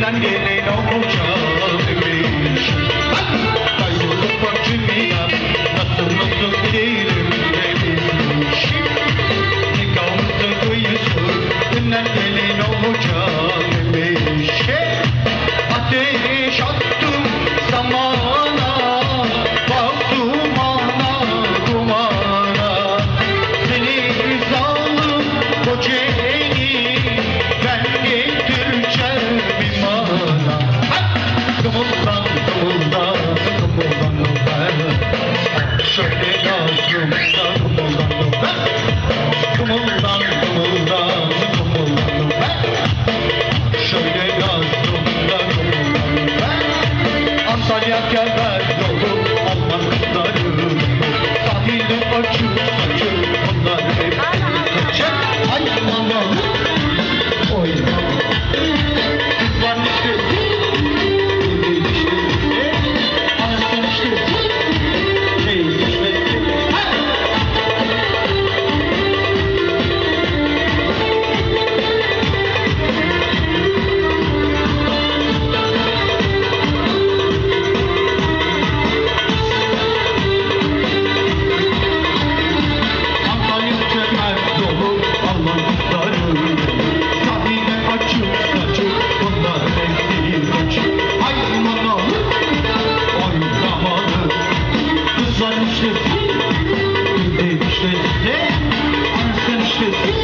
Günden gelin olacak demiş Ayrılık bakımına nasıl nasıl değilim demiş Nikahımızı kıyısı günden gelin olacak demiş Ateş attım yazdım da kımıldan Kımıldan kımıldan kımıldan ben Şöyle yazdım da kımıldan ben. Antalya gel Schritt, hey, fünf Schritt.